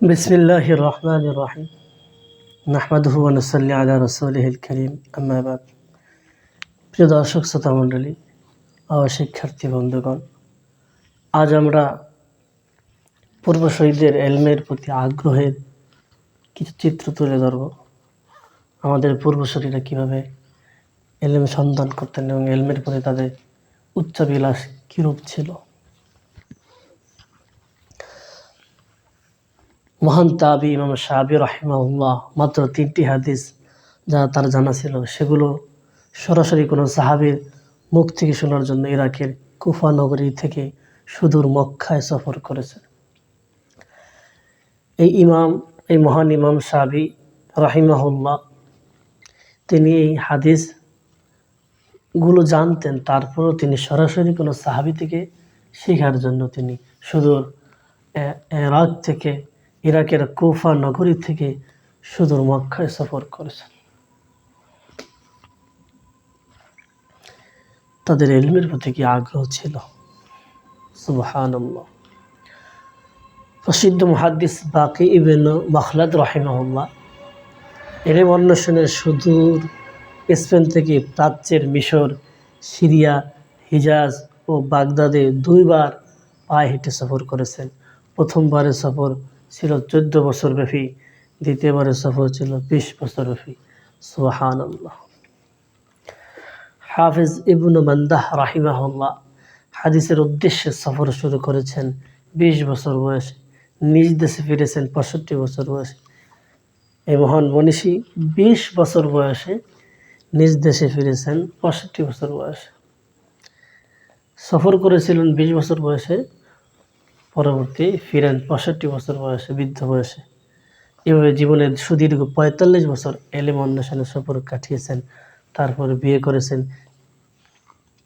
বিসমিল্লাহ রহমান রহিম নাহমাদুয়ানসল্লি আলা রসুলহিল করিম। আম্মাবাদ প্রিয় দর্শক, শ্রোতা মণ্ডলী ও শিক্ষার্থী, বন্ধুগণ, আজ আমরা পূর্বশহীদের এলমের প্রতি আগ্রহের কিছু চিত্র তুলে ধরব। আমাদের পূর্বশরীরা কীভাবে এলম সন্ধান করতেন এবং এলমের প্রতি তাদের উচ্চাবিলাস কীরূপ ছিল? মহান তাবি ইমাম শাহাবি রাহিমাউল্লাহ মাত্র তিনটি হাদিস যা তার জানা ছিল, সেগুলো সরাসরি কোনো সাহাবির মুখ থেকে শোনার জন্য ইরাকের কুফা নগরী থেকে সুদূর মক্কায় সফর করেছে এই ইমাম, এই মহান ইমাম সাহাবি রাহিমাহুল্লাহ, তিনি এই হাদিসগুলো জানতেন, তারপরও তিনি সরাসরি কোনো সাহাবি থেকে শেখার জন্য তিনি সুদূর ইরাক থেকে ইরাকের কুফা নগরী থেকে সুদূর মক্কায় সফর করেছেন। তাদের এলমের প্রতি কি আগ্রহ ছিল? সুবহান প্রসিদ্ধ মহাদ্দিস বাকি ইবেন মখলাদ রহিমহল্লা এলেম অন্বেষণের সুদূর স্পেন থেকে প্রাচ্যের মিশর, সিরিয়া, হিজাজ ও বাগদাদে দুইবার পায়ে হেঁটে সফর করেছেন। প্রথমবারের সফর ছিল চোদ্দ বছর ব্যাপী, দ্বিতীয়বারের সফর ছিল বিশ বছর ব্যাপী। সুহান হাফিজ ইবন মান্দাহ রাহিমাহুল্লাহ হাদিসের উদ্দেশ্যে সফর শুরু করেছেন বিশ বছর বয়সে, নিজ দেশে ফিরেছেন পঁয়ষট্টি বছর বয়সে। এই মহান মনীষী বিশ বছর বয়সে নিজ দেশে ফিরেছেন পঁয়ষট্টি বছর বয়সে। সফর করেছিলেন বিশ বছর বয়সে পরবর্তী ফিরেন পঁয়ষট্টি বছর বয়সে, বৃদ্ধ বয়সে। এভাবে জীবনের সুদীর্ঘ পঁয়তাল্লিশ বছর এলেম অন্বেষণে সফর কাটিয়েছেন, তারপর বিয়ে করেছেন।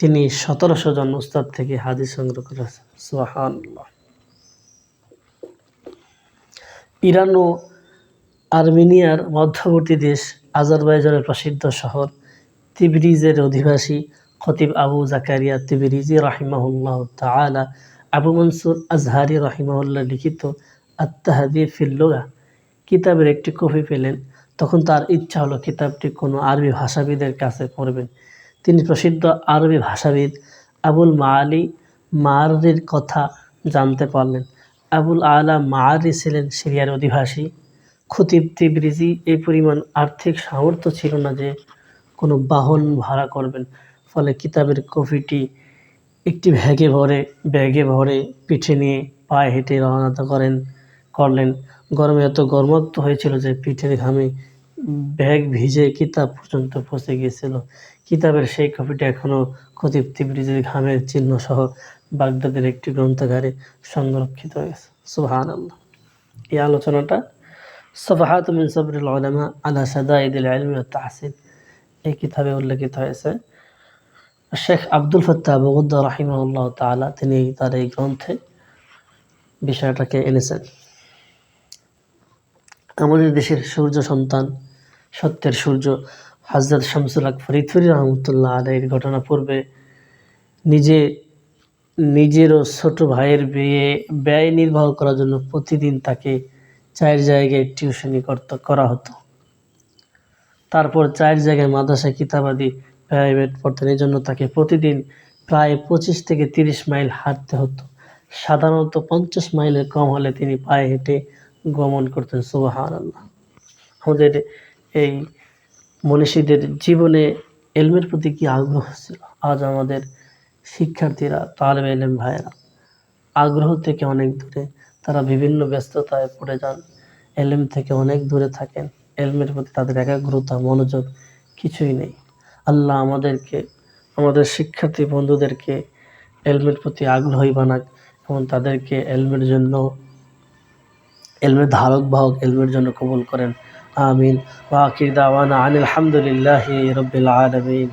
তিনি সতেরোশো জন উস্তাদ থেকে হাদিস সংগ্রহ করেছেন। সোহান ইরান ও আর্মেনিয়ার মধ্যবর্তী দেশ আজারবাইজানের প্রসিদ্ধ শহর তিবরিজের অধিবাসী খতিব আবু জাকারিয়া তিবরিজি রাহিমাহুল্লাহ তালা আবু মনসুর আজহারি রহিমাউল্লাহ লিখিত আত্মাহাদি ফিল্লোগা কিতাবের একটি কপি পেলেন। তখন তার ইচ্ছা হলো কিতাবটি কোনো আরবি ভাষাবিদের কাছে পড়বেন। তিনি প্রসিদ্ধ আরবি ভাষাবিদ আবুল মাআলি মারির কথা জানতে পারলেন। আবুল আলা মারি ছিলেন সিরিয়ার অধিবাসী। খতিব তিবরিজি এই পরিমাণ আর্থিক সামর্থ্য ছিল না যে কোনো বাহন ভাড়া করবেন। ফলে কিতাবের কপিটি একটি ব্যাগে ভরে ব্যাগে ভরে পিঠে নিয়ে পায়ে হেঁটে রওনা করেন, করলেন। গরমে এত গরমাক্ত হয়েছিল যে পিঠের ঘামে ব্যাগ ভিজে কিতাব পর্যন্ত পচে গিয়েছিল। কিতাবের সেই কপিটা এখনও খতিব তিবরিজের ঘামের চিহ্ন সহ বাগদাদের একটি গ্রন্থাগারে সংরক্ষিত হয়েছে। সুহান এই আলোচনাটা সফাহাত মিন সবরুল আলমা আলা সাদাইদুল আলম তাহসিন। এই কিতাবে উল্লেখিত হয়েছে শেখ আব্দুল ফত্তা বগুদ্দা রাহিমাউল্লাহ তালা তিনি তার এই গ্রন্থে বিষয়টাকে এনেছেন। আমাদের দেশের সূর্য সন্তান, সত্যের সূর্য হাজরত শামসুল আক ফরিদফরি রহমতুল্লাহ আলাইয়ের ঘটনা পূর্বে নিজে, নিজেরও ছোট ভাইয়ের বিয়ে, ব্যয় নির্বাহ করার জন্য প্রতিদিন তাকে চার জায়গায় টিউশনি করতে, করা হতো। তারপর চার জায়গায় মাদ্রাসা কিতাবাদি প্রাইভেট পড়তেন এই জন্য তাকে প্রতিদিন প্রায় পঁচিশ থেকে তিরিশ মাইল হাঁটতে হতো। সাধারণত পঞ্চাশ মাইলের কম হলে তিনি পায়ে হেঁটে গমন করতেন সুবাহান আল্লাহ আমাদের এই মনীষীদের জীবনে এলমের প্রতি কি আগ্রহ ছিল? আজ আমাদের শিক্ষার্থীরা, তালেব এলেম ভাইয়েরা আগ্রহ থেকে অনেক দূরে। তারা বিভিন্ন ব্যস্ততায় পড়ে যান, এলেম থেকে অনেক দূরে থাকেন। এলমের প্রতি তাদের একাগ্রতা, মনোযোগ কিছুই নেই। আল্লাহ আমাদেরকে, আমাদের শিক্ষার্থী বন্ধুদেরকে এলমের প্রতি আগ্রহী বানাক এবং তাদেরকে এলমের জন্য, এলমের ধারক বাহক এলমের জন্য কবুল করেন। আমিন। ওয়াকির আনিল আলহামদুলিল্লাহ রবিল আলমিন।